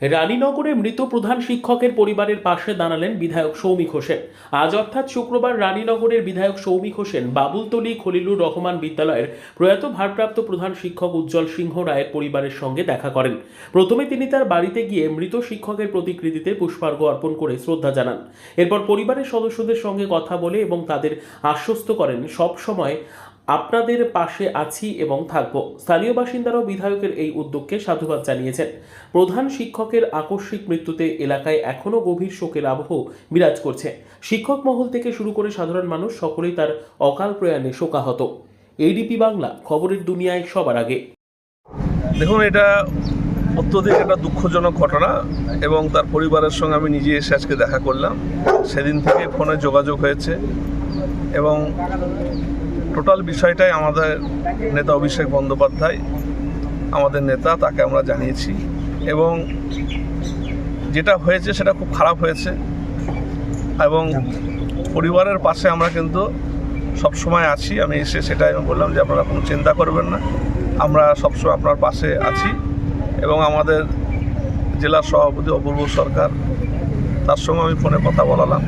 রানীনগরে মৃত প্রধান শিক্ষকের পরিবারের পাশে দাঁড়ালেন বিধায়ক সৌমিক হোসেন। আজ অর্থাৎ শুক্রবার রানীনগরের বিধায়ক সৌমিক হোসেন বাবুলতলী খলিলুর রহমান বিদ্যালয়ের প্রয়াত ভারপ্রাপ্ত প্রধান শিক্ষক উজ্জ্বল সিংহ রায়ের পরিবারের সঙ্গে দেখা করেন। প্রথমে তিনি তার বাড়িতে গিয়ে মৃত শিক্ষকের প্রতিকৃতিতে পুষ্পার্ঘ অর্পণ করে শ্রদ্ধা জানান। এরপর পরিবারের সদস্যদের সঙ্গে কথা বলে এবং তাদের আশ্বস্ত করেন সব সময় আপনাদের পাশে আছি এবং থাকব। স্থানীয় বাসিন্দারাও বিধায়কের এই উদ্যোগকে সাধুবাদ জানিয়েছেন। প্রধান শিক্ষকের আকস্মিক মৃত্যুতে এলাকায় এখনও গভীর শোকের আবহ বিরাজ করছে। শিক্ষক মহল থেকে শুরু করে সাধারণ মানুষ সকলেই তার অকাল প্রয়াণে শোকাহত। এডিপি বাংলা, খবরের দুনিয়ায় সবার আগে। দেখুন, এটা অত্যধিক একটা দুঃখজনক ঘটনা এবং তার পরিবারের সঙ্গে আমি নিজে এসে আজকে দেখা করলাম। সেদিন থেকে ফোনে যোগাযোগ হয়েছে এবং টোটাল বিষয়টাই আমাদের নেতা অভিষেক বন্দ্যোপাধ্যায়, আমাদের নেতা, তাকে আমরা জানিয়েছি। এবং যেটা হয়েছে সেটা খুব খারাপ হয়েছে। এবং পরিবারের পাশে আমরা কিন্তু সব সময় আছি। আমি এসে সেটাই বললাম যে আপনারা কোনো চিন্তা করবেন না। আমরা সবসময় আপনার পাশে আছি। এবং আমাদের জেলার সভাপতি অপূর্ব সরকার, তার সঙ্গে আমি ফোনে কথা বলালাম।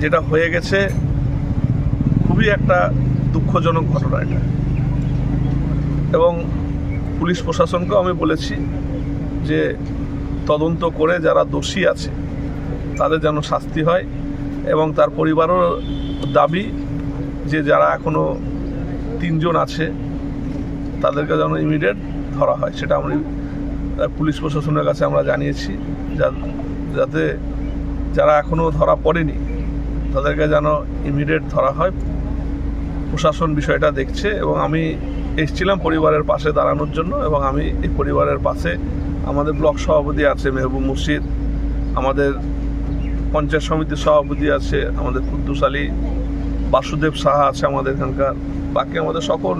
যেটা হয়ে গেছে খুবই একটা দুঃখজনক ঘটনা এটা। এবং পুলিশ প্রশাসনকেও আমি বলেছি যে তদন্ত করে যারা দোষী আছে তাদের যেন শাস্তি হয় এবং তার পরিবারও দাবি যে যারা এখনও তিনজন আছে তাদেরকে যেন ইমিডিয়েট ধরা হয়। সেটা আহ, পুলিশ প্রশাসনের কাছে আমরা জানিয়েছি যাতে যারা এখনও ধরা পড়েনি তাদেরকে যেন ইমিডিয়েট ধরা হয়। প্রশাসন বিষয়টা দেখছে এবং আমি এসেছিলাম পরিবারের পাশে দাঁড়ানোর জন্য এবং আমি এই পরিবারের পাশে আমাদের ব্লক সভাপতি আছে মেহবুব মুর্শিদ, আমাদের পঞ্চায়েত সমিতির সভাপতি আছে আমাদের কুদ্দুস আলী, বাসুদেব সাহা আছে আমাদের এখানকার, বাকি আমাদের সকল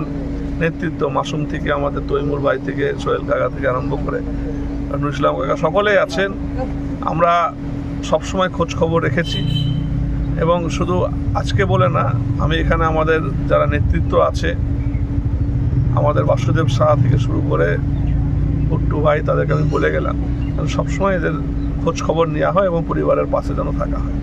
নেতৃত্ব, মাসুম থেকে আমাদের তৈমুর ভাই থেকে, সোহেল কাকা থেকে আরম্ভ করে নুর ইসলাম কাকা সকলেই আছেন। আমরা সবসময় খোঁজ খবর রেখেছি। এবং শুধু আজকে বলে না, আমি এখানে আমাদের যারা নেতৃত্ব আছে, আমাদের বাসুদেব শাহ থেকে শুরু করে ভুট্টু ভাই তাদেরকে আমি বলে গেলাম। সবসময় এদের খোঁজ খবর নেওয়া হয় এবং পরিবারের পাশে যেন থাকা হয়।